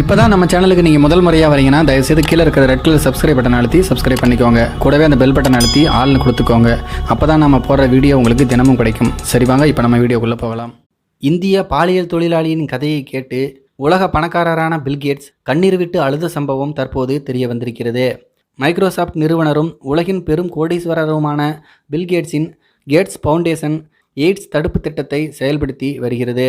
இப்போ தான் நம்ம சேனலுக்கு நீங்கள் முதல் முறையாக வரீங்கன்னா தயவுசெய்து கீழே இருக்கிற ரெட் கலர் சப்ஸ்கிரைப் பட்டன் அழுத்தி சப்ஸ்கிரைப் பண்ணிக்கோங்க. கூடவே அந்த பெல் பட்டன் அழுத்தி ஆள்னு கொடுத்துக்கோங்க. அப்போ தான் நம்ம போடுற வீடியோ உங்களுக்கு தினமும் கிடைக்கும். சரி வாங்க இப்போ நம்ம வீடியோக்குள்ளே போகலாம். இந்திய பாலியல் தொழிலாளியின் கதையை கேட்டு உலக பணக்காரரான பில்கேட்ஸ் கண்ணீர் விட்டு அழுத சம்பவம் தற்போது தெரிய வந்திருக்கிறது. மைக்ரோசாஃப்ட் நிறுவனரும் உலகின் பெரும் கோடீஸ்வரருமான பில்கேட்ஸின் கேட்ஸ் ஃபவுண்டேஷன் எய்ட்ஸ் தடுப்பு திட்டத்தை செயல்படுத்தி வருகிறது.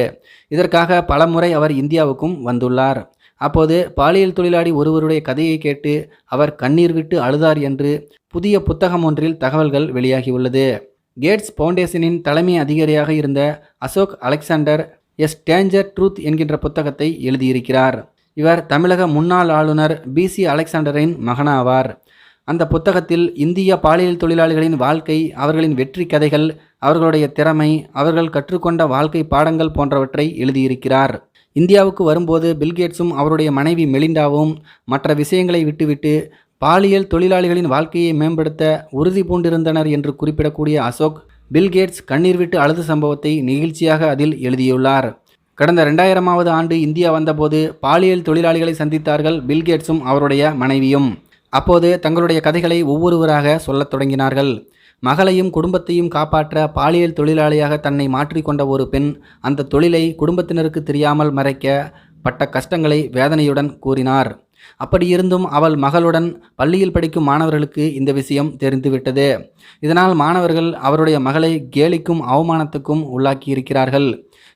இதற்காக பலமுறை அவர் இந்தியாவுக்கும் வந்துள்ளார். அப்போது பாலியல் தொழிலாளி ஒருவருடைய கதையை கேட்டு அவர் கண்ணீர் விட்டு அழுதார் என்று புதிய புத்தகம் ஒன்றில் தகவல்கள் வெளியாகியுள்ளது. கேட்ஸ் ஃபவுண்டேஷனின் தலைமை அதிகாரியாக இருந்த Ashok Alexander S. Danger truth என்கின்ற புத்தகத்தை எழுதியிருக்கிறார். இவர் தமிழக முன்னாள் ஆளுநர் பிசி அலெக்சாண்டரின் மகனாவார். அந்த புத்தகத்தில் இந்திய பாலியல் தொழிலாளிகளின் வாழ்க்கை அவர்களின் வெற்றி கதைகள் அவர்களுடைய திறமை அவர்கள் கற்றுக்கொண்ட வாழ்க்கை பாடங்கள் போன்றவற்றை எழுதியிருக்கிறார். இந்தியாவுக்கு வரும்போது பில்கேட்ஸும் அவருடைய மனைவி மெலிண்டாவும் மற்ற விஷயங்களை விட்டுவிட்டு பாலியல் தொழிலாளிகளின் வாழ்க்கையை மேம்படுத்த உறுதி பூண்டிருந்தனர் என்று குறிப்பிடக்கூடிய அசோக் பில்கேட்ஸ் கண்ணீர் விட்டு அழுது சம்பவத்தை நெகிழ்ச்சியாக அதில் எழுதியுள்ளார். கடந்த ரெண்டாயிரமாவது ஆண்டு இந்தியா வந்தபோது பாலியல் தொழிலாளிகளை சந்தித்தார்கள் பில்கேட்ஸும் அவருடைய மனைவியும். அப்போது தங்களுடைய கதைகளை ஒவ்வொருவராக சொல்லத் தொடங்கினார்கள். மகளையும் குடும்பத்தையும் காப்பாற்ற பாலியல் தொழிலாளியாக தன்னை மாற்றிக்கொண்ட ஒரு பெண் அந்த தொழிலை குடும்பத்தினருக்கு தெரியாமல் மறைக்க பட்ட கஷ்டங்களை வேதனையுடன் கூறினார். அப்படியிருந்தும் அவள் மகளுடன் பள்ளியில் படிக்கும் மாணவர்களுக்கு இந்த விஷயம் தெரிந்துவிட்டது இதனால் மாணவர்கள் அவருடைய மகளை கேலிக்கும் அவமானத்துக்கும் உள்ளாக்கியிருக்கிறார்கள்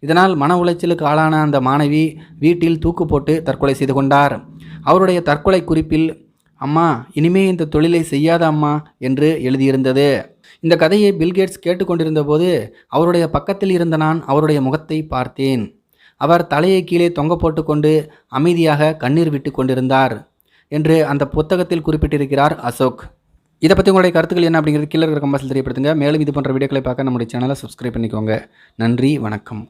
இதனால் மன உளைச்சலுக்கு ஆளான அந்த மாணவி வீட்டில் தூக்கு போட்டு தற்கொலை செய்து கொண்டார். அவருடைய தற்கொலை குறிப்பில் அம்மா இனிமே இந்த தொழிலை செய்யாத அம்மா என்று எழுதியிருந்தது. இந்த கதையை பில்கேட்ஸ் கேட்டுக்கொண்டிருந்த போது அவருடைய பக்கத்தில் இருந்த நான் அவருடைய முகத்தை பார்த்தேன். அவர் தலையை கீழே தொங்க போட்டுக்கொண்டு அமைதியாக கண்ணீர் விட்டு கொண்டிருந்தார் என்று அந்த புத்தகத்தில் குறிப்பிட்டிருக்கிறார் அசோக். இதை பற்றி உங்களுடைய கருத்துக்கள் என்ன அப்படிங்கிறது கீழே இருக்கிற கம்பாசில் தெரியப்படுத்துங்க. மேலும் இது போன்ற வீடியோக்களை பார்க்க நம்முடைய சேனலை சப்ஸ்கிரைப் பண்ணிக்கோங்க. நன்றி வணக்கம்.